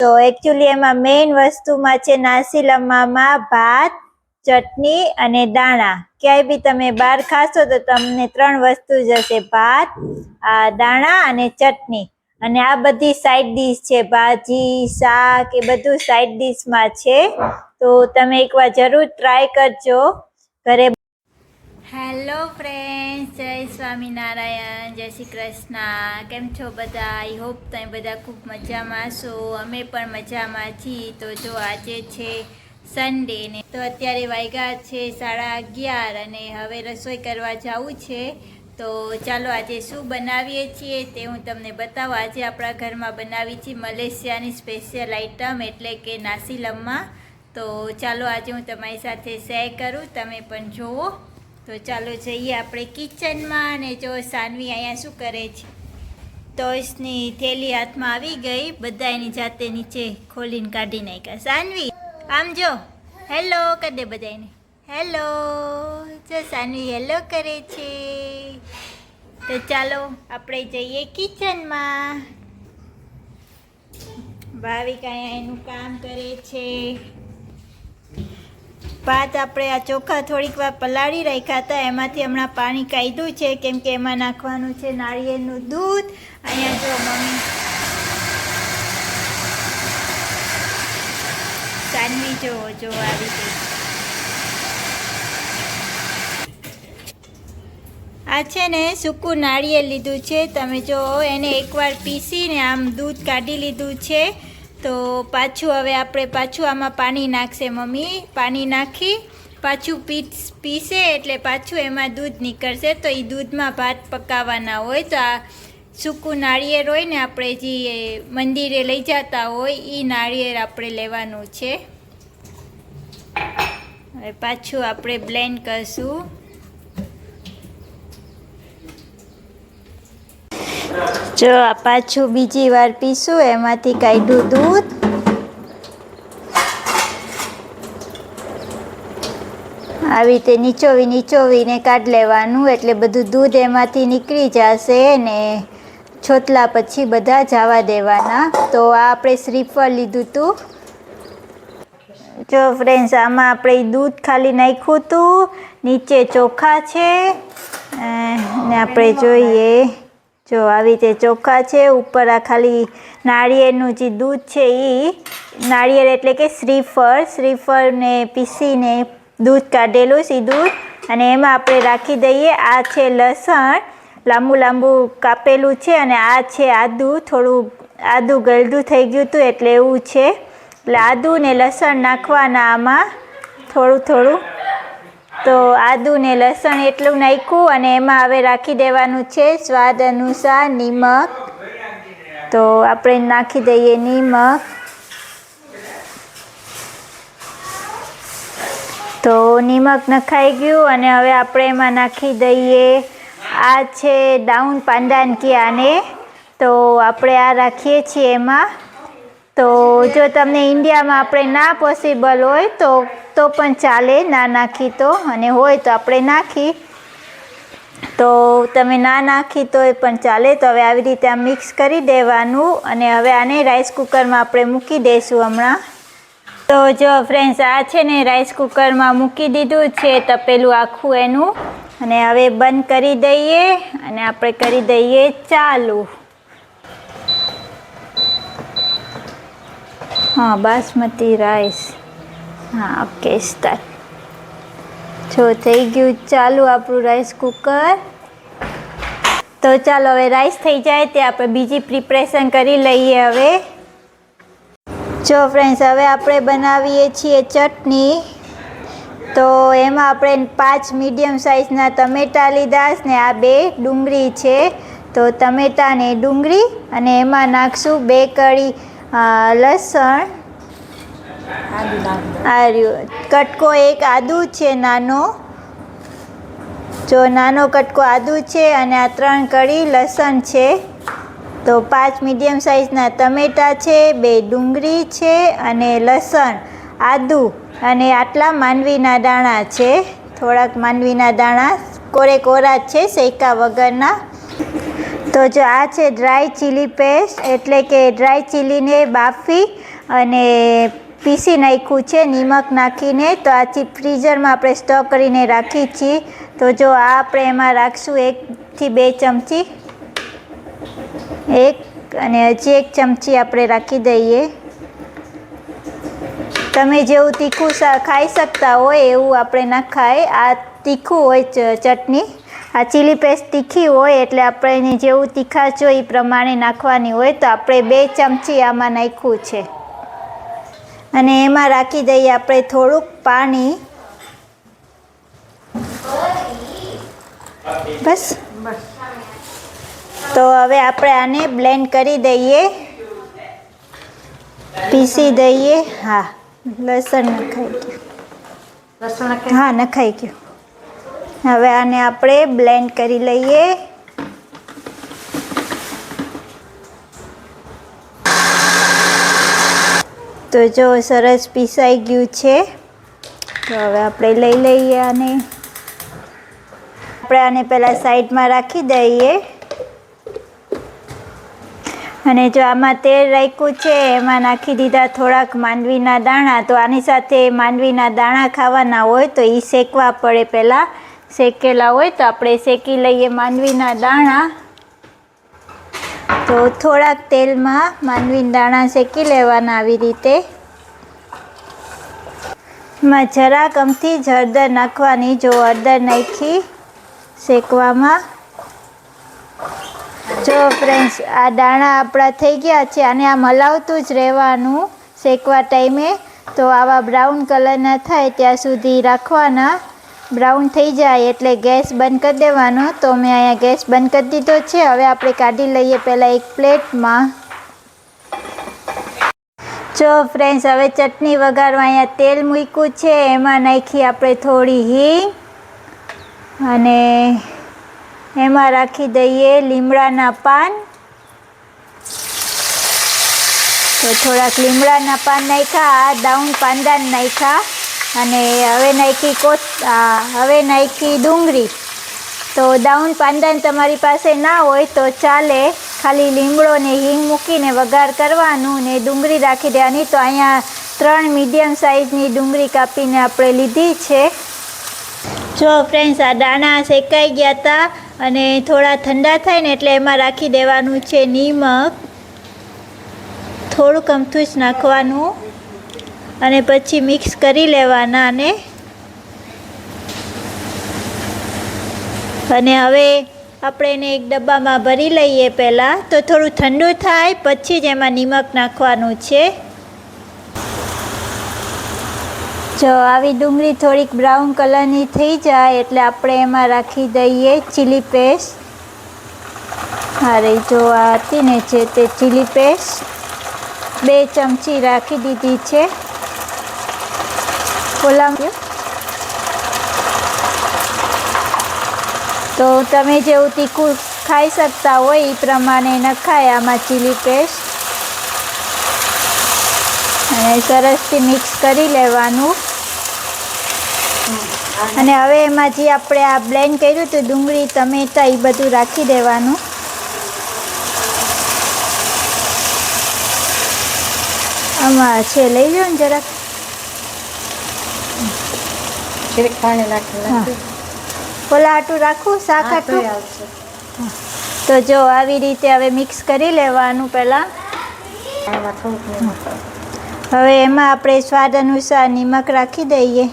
તો એકચ્યુઅલી એમાં મેઇન વસ્તુમાં છે નાસી લમ્મામાં ભાત, ચટણી અને દાણા. ક્યાંય બી તમે બહાર ખાશો તો તમને ત્રણ વસ્તુ જ હશે, ભાત દાણા અને ચટણી. અને આ બધી સાઈડ ડીશ છે, ભાજી, શાક, એ બધું સાઈડ ડીશમાં છે. તો તમે એકવાર જરૂર ટ્રાય કરજો. ઘરે હેલો ફ્રેન્ડ્સ જય સ્વામિનારાયણ, જય શ્રી કૃષ્ણ. કેમ છો બધા? આઈ હોપ તમે બધા ખૂબ મજામાં છો અમે પણ મજામાં છીએ. તો જો આજે છે સન્ડે ને, તો અત્યારે વાગ્યા છે સાડા અગિયાર અને હવે રસોઈ કરવા જવું છે. તો ચાલો આજે શું બનાવીએ છીએ તે હું તમને બતાવું. આજે આપણા ઘરમાં બનાવી છીએ મલેશિયાની સ્પેશિયલ આઈટમ એટલે કે નાસી લમ્મા તો ચાલો આજે હું તમારી સાથે શેર કરું. તમે પણ જુઓ. તો ચાલો જઈએ આપણે કિચનમાં અને જો સાનવી અહીંયા શું કરે છે? ટોયસની થેલી હાથમાં આવી ગઈ, બધા એની જાતે નીચે ખોલીને કાઢી નાખ્યા. સાનવી, આમ જો. હેલો કરી દે બધાને હેલો જો સાનવી હેલો કરે છે. તો ચાલો આપણે જઈએ કિચનમાં. ભાવિક અહીંયા એનું કામ કરે છે. ભાત આપણે આ ચોખા થોડીક વાર પલાળી રાખ્યા હતા. એમાંથી હમણાં પાણી કાઢ્યું છે. કેમ કે એમાં નાખવાનું છે નાળિયેરનું દૂધ. અહીંયા જો મમ્મી સાનવી જોવો જો આવી ગઈ. આ છે ને સૂકું નાળિયેર લીધું છે. તમે જો એને એકવાર પીસીને આમ દૂધ કાઢી લીધું છે. તો પાછું હવે આપણે પાછું આમાં પાણી નાખશે, મમ્મી. પાણી નાખી, પાછું પીસ, પીસે એટલે પાછું એમાં દૂધ નીકળશે. તો એ દૂધમાં ભાત પકાવવાના હોય, તો આ સૂકું નાળિયેર હોય ને આપણે જે મંદિરે લઈ જતા હોય એ નાળિયેર આપણે લેવાનું છે. હવે પાછું આપણે બ્લેન્ડ કરશું. જો આ પાછું બીજી વાર પીશું, એમાંથી કાઢ્યું દૂધ. આવી રીતે નીચોવી નીચોવીને કાઢ લેવાનું, એટલે બધું દૂધ એમાંથી નીકળી જશે ને છોતલા પછી બધા જવા દેવાના. તો આ આપણે શ્રીફળ લીધું હતું જો ફ્રેન્ડ્સ આમાં આપણે દૂધ ખાલી નાખ્યું હતું નીચે ચોખા છે. ને આપણે જોઈએ. જો આવી રીતે ચોખા છે, ઉપર આ ખાલી નાળિયેરનું જે દૂધ છે એ નાળિયેર એટલે કે શ્રીફળ, શ્રીફળને પીસીને દૂધ કાઢેલું દૂધ અને એમાં આપણે રાખી દઈએ. આ છે લસણ, લાંબુ લાંબુ કાપેલું છે અને આ છે આદું, થોડું આદું ગળદું થઈ ગયું હતું એટલે એવું છે. એટલે આદું ને લસણ નાખવાના આમાં થોડું થોડું તો આદું ને લસણ એટલું નાખ્યું અને એમાં હવે રાખી દેવાનું છે સ્વાદ અનુસાર નિમક. તો આપણે નાખી દઈએ નિમક. તો નિમક નખાઈ ગયું અને હવે આપણે એમાં નાખી દઈએ. આ છે ડાઉન પાંદાન આને તો આપણે આ રાખીએ છીએ એમાં. તો જો તમને ઇન્ડિયામાં આપણે ના પોસિબલ હોય તો તો પણ ચાલે, ના નાખી તો. અને હોય તો આપણે નાખી. તો તમે ના નાખી તો એ પણ ચાલે. તો હવે આવી રીતે આ મિક્સ કરી દેવાનું. અને હવે આને રાઈસ કુકરમાં આપણે મૂકી દઈશું હમણાં. તો જો ફ્રેન્ડ્સ આ છે ને રાઈસ કુકરમાં મૂકી દીધું છે તપેલું આખું એનું. અને હવે બંધ કરી દઈએ. અને આપણે કરી દઈએ ચાલુ. હા, બાસમતી રાઈસ. હા, ઓકે, સ્ટાર્ટ. જો, થઈ ગયું. ચાલુ આપણું રાઈસ કુકર. તો ચાલો, હવે રાઈસ થઈ જાય તે આપણે બીજી પ્રિપરેશન કરી લઈએ હવે. જો, ફ્રેન્ડ્સ, હવે આપણે બનાવીએ છીએ ચટણી. તો એમાં આપણે પાંચ મીડિયમ સાઇઝના ટમેટા લીધા ને આ બે ડુંગળી છે. તો ટમેટા ને ડુંગળી અને એમાં નાખશું બે કળી લસણ. આર્યું કટકો એક આદુ છે, નાનો. જો નાનો કટકો આદુ છે અને આ ત્રણ કળી લસણ છે, તો પાંચ મીડિયમ સાઇઝના ટમેટાં છે, બે ડુંગળી છે અને લસણ, આદુ અને આટલા માંડવીના દાણા છે. થોડાક માંડવીના દાણા કોરે કોરા છે, શેકા વગરના. તો જો આ છે ડ્રાય ચીલી પેસ્ટ એટલે કે ડ્રાય ચીલીને બાફી અને પીસી નાખ્યું છે, નિમક નાખીને. તો આથી ફ્રીઝરમાં આપણે સ્ટોક કરીને રાખી છીએ. તો જો આ આપણે એમાં રાખશું એકથી બે ચમચી. એક અને હજી એક ચમચી આપણે રાખી દઈએ. તમે જેવું તીખું ખાઈ શકતા હોય એવું આપણે ના ખાય. આ તીખું હોય ચટણી. આ ચીલી પેસ્ટ તીખી હોય એટલે આપણે એની જેવું તીખાશ હોય એ પ્રમાણે નાખવાની હોય તો આપણે બે ચમચી આમાં નાખ્યું છે. અને એમાં રાખી દઈએ આપણે થોડુંક પાણી. બસ. તો હવે આપણે આને બ્લેન્ડ કરી દઈએ. પીસી દઈએ. હા. લસણ નખાઈ ગયું. હા નખાઈ ગયું. હવે આને આપણે બ્લેન્ડ કરી લઈએ. તો જો સરસ પીસાઈ ગયું છે, તો હવે આપણે લઈ લઈએ આને. આપણે આને પહેલાં સાઈડમાં રાખી દઈએ. અને જો આમાં તેલ રાખ્યું છે, એમાં નાખી દીધા થોડાક માંડવીના દાણા. તો આની સાથે માંડવીના દાણા ખાવાના હોય તો એ શેકવા પડે પહેલાં. શેકેલા હોય તો આપણે શેકી લઈએ માંડવીના દાણા. તો થોડાક તેલમાં માંડવીના દાણા શેકી લેવાના આવી રીતે. એમાં જરાક અમથી જ હળદર નાખવાની, જો હળદર નાખી શેકવામાં. જો ફ્રેન્ડ્સ આ દાણા આપણા થઈ ગયા છે, અને આમ હલાવતું જ રહેવાનું શેકવા ટાઈમે. તો આવા બ્રાઉન કલરના થાય ત્યાં સુધી રાખવાના. બ્રાઉન થઈ જાય એટલે ગેસ બંધ કરી દેવાનો. તો મેં અહીંયા ગેસ બંધ કરી દીધો છે. હવે આપણે કાઢી લઈએ પહેલાં એક પ્લેટમાં. જો ફ્રેન્ડ્સ, હવે ચટણી વઘારવા અહીંયા તેલ મૂક્યું છે. એમાં નાખી આપણે થોડી હિંગ અને એમાં રાખી દઈએ લીમડાના પાન. તો થોડાક લીમડાના પાન નાખ્યા, આ દાઉન પાંદા નાખ્યા. અને હવે નાખી આ, હવે નાખી ડુંગળી. તો દાઉન પાંદાન તમારી પાસે ના હોય તો ચાલે. ખાલી લીમડો હિંગ મૂકીને વઘાર કરવાનું ને ડુંગળી રાખી દેવાની. તો અહીંયા ત્રણ મીડિયમ સાઇઝની ડુંગળી કાપીને આપણે લીધી છે. જો ફ્રેન્ડ્સ આ દાણા શેકાઈ ગયા હતા અને થોડા ઠંડા થાય ને એટલે એમાં રાખી દેવાનું છે નિમક. થોડુંક અમથું જ નાખવાનું. અને પછી મિક્સ કરી લેવાના અને અને હવે આપણે એને એક ડબ્બામાં ભરી લઈએ પહેલાં. તો થોડું ઠંડુ થાય, પછી જ એમાં નિમક નાખવાનું છે. જો આવી ડુંગળી થોડીક બ્રાઉન કલરની થઈ જાય એટલે આપણે એમાં રાખી દઈએ ચીલી પેસ્ટ. અરે, જો આ હતી ને છે તે ચીલી પેસ્ટ. બે ચમચી રાખી દીધી છે. ઓલા તો તમે જેવું તીખું ખાઈ શકતા હોય એ પ્રમાણે નખાય આમાં ચીલી પેસ્ટ અને સરસથી મિક્સ કરી લેવાનું. અને હવે એમાં જે આપણે આ બ્લેન્ડ કર્યું હતું ડુંગળી, ટમેટા, એ બધું રાખી દેવાનું. આમાં છે, લઈ લો ને જરાક. જીરીક પાણી નાખી રાખું શાક આટું. તો જો આવી રીતે હવે મિક્સ કરી લેવાનું પહેલાં. હવે એમાં આપણે સ્વાદ અનુસાર નિમક રાખી દઈએ.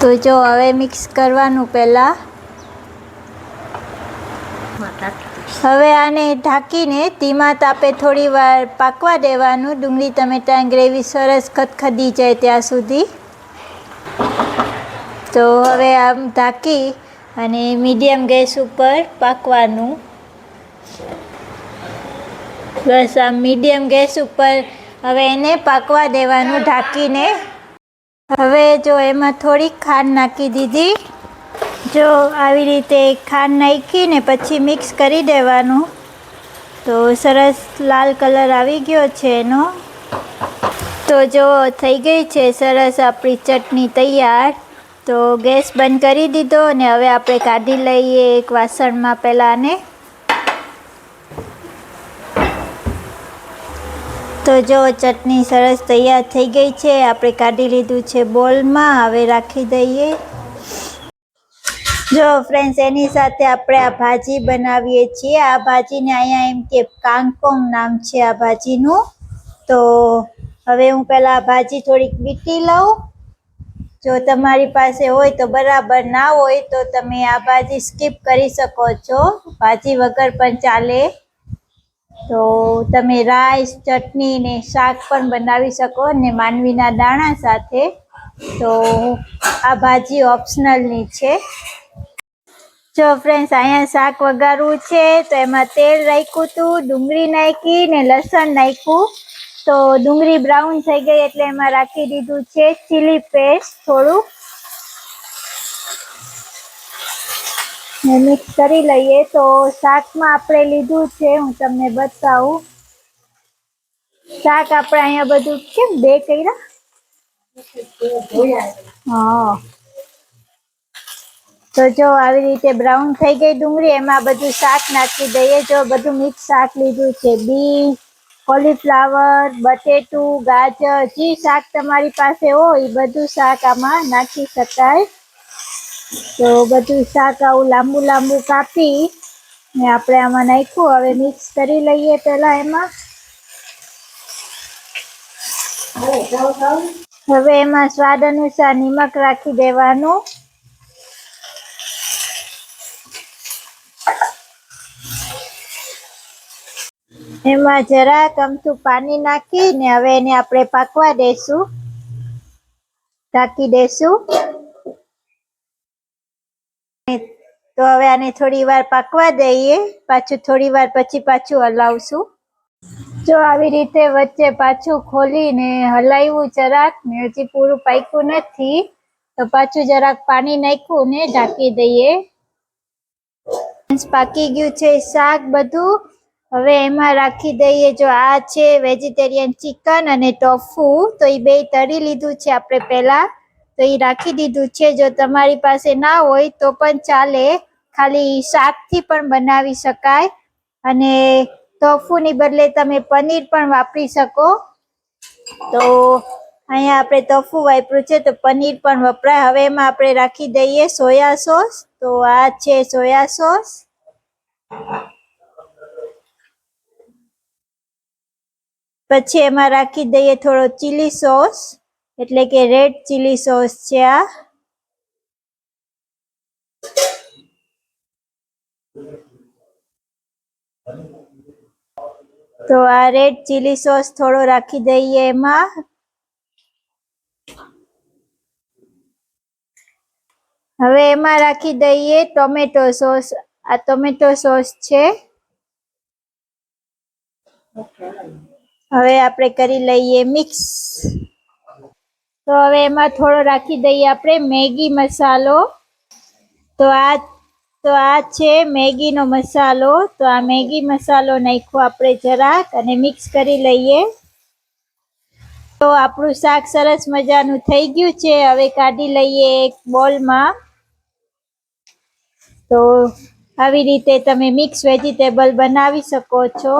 તો જો હવે મિક્સ કરવાનું પહેલાં. હવે આને ઢાંકીને ધીમા તાપે થોડી વાર પાકવા દેવાનું. ડુંગળી ટમેટાની ગ્રેવી સરસ ખદખદી જાય ત્યાં સુધી. તો હવે આમ ઢાંકી અને મીડિયમ ગેસ ઉપર પાકવાનું. બસ આમ મીડિયમ ગેસ ઉપર હવે એને પાકવા દેવાનું ઢાંકીને. હવે જો એમાં થોડીક ખાંડ નાખી દીધી. જો આવી રીતે ખાંડ નાખીને પછી મિક્સ કરી દેવાનું. તો સરસ લાલ કલર આવી ગયો છે એનો. તો જો થઈ ગઈ છે સરસ આપણી ચટણી તૈયાર. તો ગેસ બંધ કરી દીધો અને હવે આપણે કાઢી લઈએ એક વાસણમાં પહેલાં આને. તો જો ચટણી સરસ તૈયાર થઈ ગઈ છે, આપણે કાઢી લીધું છે બોલમાં, હવે રાખી દઈએ. જો ફ્રેન્ડ્સ એની સાથે આપણે આ ભાજી બનાવીએ છીએ. આ ભાજીને અહીંયા એમ કે કાંકોંગ નામ છે આ ભાજીનું. તો હવે હું પહેલાં ભાજી થોડીક વીટી લઉં. જો તમારી પાસે હોય તો બરાબર ના હોય તો તમે આ ભાજી સ્કીપ કરી શકો છો. ભાજી વગર પણ ચાલે. તો તમે રાઈસ ચટણી ને શાક પણ બનાવી શકો ને માનવીના દાણા સાથે. તો આ ભાજી ઓપ્શનલની છે. જો ફ્રેન્ડ્સ અહીંયા શાક વઘારવું છે તો એમાં તેલ રાખ્યું હતું, ડુંગળી નાખી ને લસણ નાખ્યું. તો ડુંગળી બ્રાઉન થઈ ગઈ એટલે એમાં રાખી દીધું છે ચીલી પેસ્ટ થોડું. મિક્સ કરી લઈએ તો શાકમાં આપણે લીધું છે, હું તમને બતાવું. શાક આપણે અહીંયા બધું કેમ બે કર્યા? હા. તો જો આવી રીતે બ્રાઉન થઈ ગઈ ડુંગળી, એમાં બધું શાક નાખી દઈએ. જો બધું મિક્સ શાક લીધું છે બીન્સ કોલીફ્લાવર, બટેટું, ગાજર, જે શાક તમારી પાસે હોય, એ બધું શાક આમાં નાખી શકાય. તો બધું શાક આવું લાંબુ લાંબુ કાપી ને આપણે આમાં નાખ્યું. હવે મિક્સ કરી લઈએ પહેલા એમાં. હવે એમાં સ્વાદ અનુસાર નિમક રાખી દેવાનું. એમાં જરાક અમથું પાણી નાખી ને હવે એને આપણે પાકવા દેશું. ઢાંકી દેશું. તો હવે આને થોડી વાર પાકવા દઈએ. પાછું થોડી વાર પછી પાછું હલાવશું. જો આવી રીતે વચ્ચે પાછું ખોલીને હલાવ્યું જરાક ને હજી પૂરું પાક્યું નથી, તો પાછું જરાક પાણી નાખ્યું ને ઢાંકી દઈએ. પાકી ગયું છે શાક બધું. હવે એમાં રાખી દઈએ જો આ છે વેજીટેરિયન ચિકન અને ટોફુ, તો એ બે તળી લીધું છે આપણે પહેલા. તો એ રાખી દીધું છે. જો તમારી પાસે ના હોય તો પણ ચાલે. ખાલી શાકથી પણ બનાવી શકાય. અને ટોફુની બદલે તમે પનીર પણ વાપરી શકો. તો અહીંયા આપણે તોફુ વાપર્યું છે, તો પનીર પણ વપરાય. હવે એમાં આપણે રાખી દઈએ સોયા સોસ. તો આ છે સોયા સોસ. પછી એમાં રાખી દઈએ થોડો ચીલી સોસ એટલે કે રેડ ચીલી સોસ છે આ. તો આ રેડ ચીલી સોસ થોડો રાખી દઈએ એમાં. હવે એમાં રાખી દઈએ ટોમેટો સોસ. આ ટોમેટો સોસ છે. હવે આપણે કરી લઈએ મિક્સ. તો હવે એમાં થોડો રાખી દઈએ આપણે મેગી મસાલો. તો આ તો આ છે મેગીનો મસાલો. તો આ મેગી મસાલો નાખ્યો આપણે જરાક અને મિક્સ કરી લઈએ. તો આપણું શાક સરસ મજાનું થઈ ગયું છે. હવે કાઢી લઈએ એક બોલમાં. તો આવી રીતે તમે મિક્સ વેજીટેબલ બનાવી શકો છો.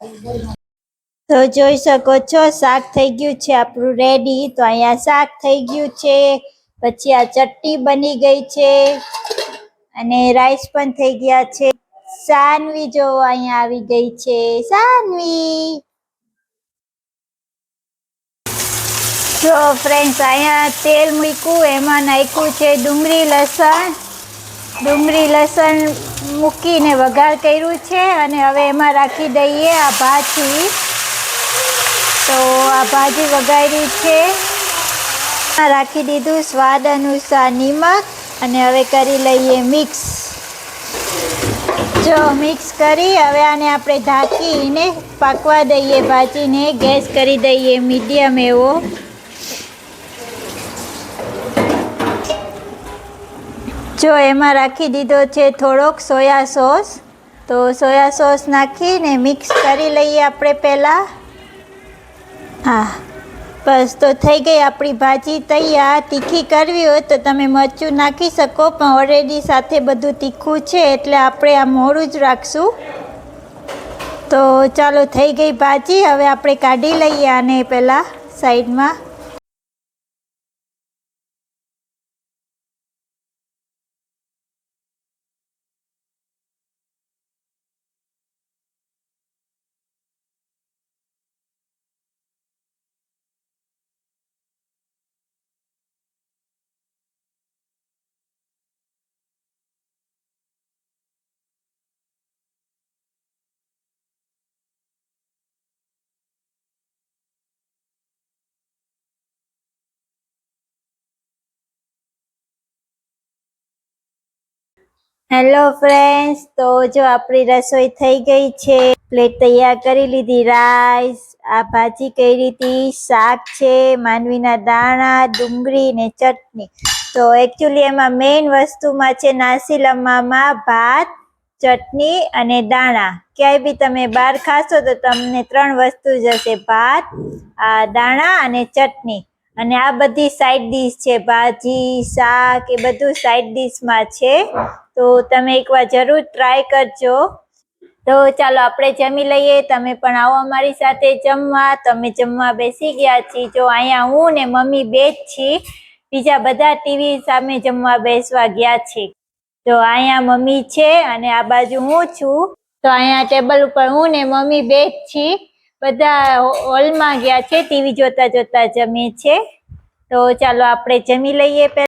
તો જોઈ શકો છો, શાક થઈ ગયું છે, આપણું રેડી તો અહીંયા શાક થઈ ગયું છે, પછી આ ચટણી બની ગઈ છે, અને રાઈસ પણ થઈ ગયા છે. સાનવી જો અહીંયા આવી ગઈ છે સાનવી જો ફ્રેન્ડ્સ અહીંયા તેલ મૂક્યું, એમાં નાખ્યું છે ડુંગળી લસણ. ડુંગળી લસણ મૂકીને વઘાર કર્યું છે અને હવે એમાં રાખી દઈએ આ ભાજી. તો આ ભાજી વઘારી છે. રાખી દીધું સ્વાદ અનુસાર નિમક અને હવે કરી લઈએ મિક્સ. જો મિક્સ કરી હવે આને આપણે ઢાંકીને પાકવા દઈએ ભાજીને. ગેસ કરી દઈએ મીડિયમ એવો. જો એમાં રાખી દીધો છે થોડોક સોયા સોસ, તો સોયા સોસ નાખીને મિક્સ કરી લઈએ આપણે પહેલાં. હા, બસ તો થઈ ગઈ આપણી ભાજી તૈયાર. તીખી કરવી હોય તો તમે મરચું નાખી શકો, પણ ઓલરેડી સાથે બધું તીખું છે એટલે આપણે આ મોડું જ રાખશું. તો ચાલો થઈ ગઈ ભાજી, હવે આપણે કાઢી લઈએ આને પહેલાં સાઈડમાં. હેલો ફ્રેન્ડ્સ તો જો આપણી રસોઈ થઈ ગઈ છે. પ્લેટ તૈયાર કરી લીધી. રાઈસ આ ભાજી કઈ રીતી શાક છે, માનવીના દાણા, ડુંગળી ને ચટણી. તો એકચ્યુઅલી એમાં મેઇન વસ્તુમાં છે નાસી લમ્મામાં ભાત, ચટણી અને દાણા. ક્યાંય બી તમે બહાર ખાશો તો તમને ત્રણ વસ્તુ જશે ભાત દાણા અને ચટણી. અને આ બધી સાઈડ ડીશ છે, ભાજી, શાક, એ બધું સાઈડ ડીશમાં છે. તો તમે એકવાર જરૂર ટ્રાય કરજો. તો ચાલો આપણે જમી લઈએ. તમે પણ આવો અમારી સાથે જમવા. તમે જમવા બેસી ગયા છીએ. જો અહીંયા હું ને મમ્મી બે જ છીએ. બીજા બધા ટીવી સામે જમવા બેસવા ગયા છે તો અહીંયા મમ્મી છે અને આ બાજુ હું છું. તો અહીંયા ટેબલ ઉપર હું ને મમ્મી બે જ છીએ. બધા હોલમાં ગયા છે ટીવી જોતા જોતા જમે છે તો ચાલો આપણે જમી લઈએ